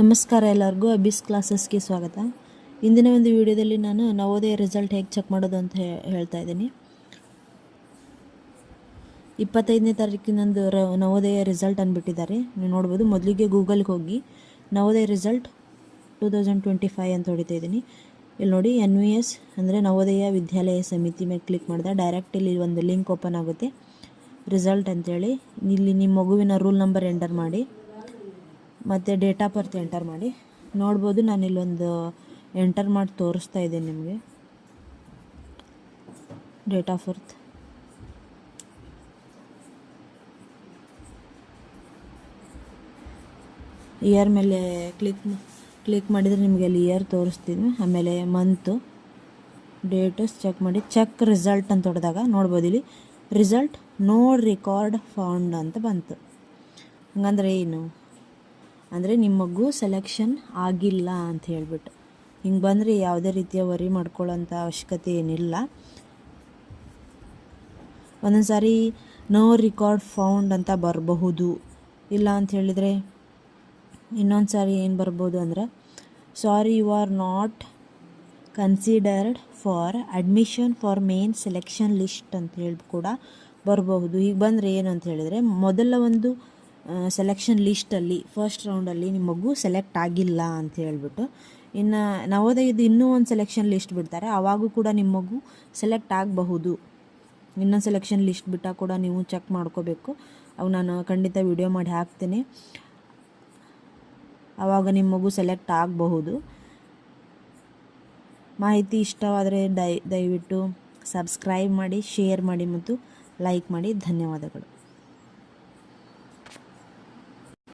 ನಮಸ್ಕಾರ ಎಲ್ಲರಿಗೂ ಅಬಿಸ್ ಕ್ಲಾಸಸ್ಗೆ ಸ್ವಾಗತ. ಇಂದಿನ ಒಂದು ವಿಡಿಯೋದಲ್ಲಿ ನಾನು ನವೋದಯ ರಿಸಲ್ಟ್ ಹೇಗೆ ಚೆಕ್ ಮಾಡೋದು ಅಂತ ಹೇಳ್ತಾ ಇದ್ದೀನಿ. ಇಪ್ಪತ್ತೈದನೇ ತಾರೀಕಿನಂದು ರ ನವೋದಯ ರಿಸಲ್ಟ್ ಅಂದ್ಬಿಟ್ಟಿದ್ದಾರೆ. ನೀವು ನೋಡ್ಬೋದು, ಮೊದಲಿಗೆ ಗೂಗಲ್ಗೆ ಹೋಗಿ, Navodaya result two thousand twenty five ಅಂತ ಹೊಡಿತಾ ಇದ್ದೀನಿ. ಇಲ್ಲಿ ನೋಡಿ ಎನ್ ವಿ ಎಸ್ ಅಂದರೆ ನವೋದಯ ವಿದ್ಯಾಲಯ ಸಮಿತಿ ಮೇಲೆ ಕ್ಲಿಕ್ ಮಾಡಿದೆ ಡೈರೆಕ್ಟ್ ಇಲ್ಲಿ ಒಂದು ಲಿಂಕ್ ಓಪನ್ ಆಗುತ್ತೆ. ರಿಸಲ್ಟ್ ಅಂತೇಳಿ, ಇಲ್ಲಿ ನಿಮ್ಮ ಮಗುವಿನ ರೂಲ್ ನಂಬರ್ ಎಂಟರ್ ಮಾಡಿ. ಮತ್ತು ಡೇಟ್ ಆಫ್ ಬರ್ತ್ ಎಂಟರ್ ಮಾಡಿ. ನೋಡ್ಬೋದು ನಾನು ಇಲ್ಲೊಂದು ಎಂಟರ್ ಮಾಡಿ ತೋರಿಸ್ತಾ ಇದ್ದೀನಿ ನಿಮಗೆ. ಡೇಟ್ ಆಫ್ ಬರ್ತ್ ಇಯರ್ ಮೇಲೆ ಕ್ಲಿಕ್ ಕ್ಲಿಕ್ ಮಾಡಿದರೆ ನಿಮಗೆ ಅಲ್ಲಿ ಇಯರ್ ತೋರಿಸ್ತೀನಿ. ಆಮೇಲೆ ಮಂತು ಡೇಟು ಚೆಕ್ ಮಾಡಿ. ಚೆಕ್ ರಿಸಲ್ಟ್ ಅಂತ ಹೊಡೆದಾಗ ನೋಡ್ಬೋದು ಇಲ್ಲಿ ರಿಸಲ್ಟ್ ನೋ ರೆಕಾರ್ಡ್ ಫೌಂಡ್ ಅಂತ ಬಂತು. ಹಂಗಂದ್ರೆ ಏನು? ಅಂದರೆ ನಿಮ್ಮ ಮಗು ಸೆಲೆಕ್ಷನ್ ಆಗಿಲ್ಲ ಅಂತ ಹೇಳ್ಬಿಟ್ಟು. ಹಿಂಗೆ ಬಂದರೆ ಯಾವುದೇ ರೀತಿಯ ವರಿ ಮಾಡ್ಕೊಳ್ಳೋಂಥ ಅವಶ್ಯಕತೆ ಏನಿಲ್ಲ. ಒಂದೊಂದು ಸಾರಿ ನೋ ರಿಕಾರ್ಡ್ ಫೌಂಡ್ ಅಂತ ಬರಬಹುದು. ಇಲ್ಲ ಅಂತ ಹೇಳಿದರೆ ಇನ್ನೊಂದು ಸಾರಿ ಏನು ಬರ್ಬೋದು ಅಂದರೆ sorry you are not considered for admission for main selection list ಅಂತ ಹೇಳಿ ಕೂಡ ಬರಬಹುದು. ಈಗ ಬಂದರೆ ಏನು ಅಂತ ಹೇಳಿದರೆ, ಮೊದಲ ಒಂದು ಸೆಲೆಕ್ಷನ್ ಲಿಸ್ಟಲ್ಲಿ ಫಸ್ಟ್ ರೌಂಡಲ್ಲಿ ನಿಮ್ಮ ಮಗು ಸೆಲೆಕ್ಟ್ ಆಗಿಲ್ಲ ಅಂತ ಹೇಳ್ಬಿಟ್ಟು, ಇನ್ನು ನವೋದಯದ್ದು ಇನ್ನೂ ಒಂದು ಸೆಲೆಕ್ಷನ್ ಲಿಸ್ಟ್ ಬಿಡ್ತಾರೆ ಆವಾಗೂ ಕೂಡ ನಿಮ್ಮ ಮಗು ಸೆಲೆಕ್ಟ್ ಆಗಬಹುದು. ಇನ್ನೊಂದು ಸೆಲೆಕ್ಷನ್ ಲಿಸ್ಟ್ ಬಿಟ್ಟಾಗ ಕೂಡ ನೀವು ಚೆಕ್ ಮಾಡ್ಕೋಬೇಕು. ಅವು ನಾನು ಖಂಡಿತ ವಿಡಿಯೋ ಮಾಡಿ ಹಾಕ್ತೀನಿ. ಆವಾಗ ನಿಮ್ಮ ಮಗು ಸೆಲೆಕ್ಟ್ ಆಗಬಹುದು. ಮಾಹಿತಿ ಇಷ್ಟವಾದರೆ ದಯ, ದಯವಿಟ್ಟು ಸಬ್ಸ್ಕ್ರೈಬ್ ಮಾಡಿ ಶೇರ್ ಮಾಡಿ ಮತ್ತು ಲೈಕ್ ಮಾಡಿ. ಧನ್ಯವಾದಗಳು.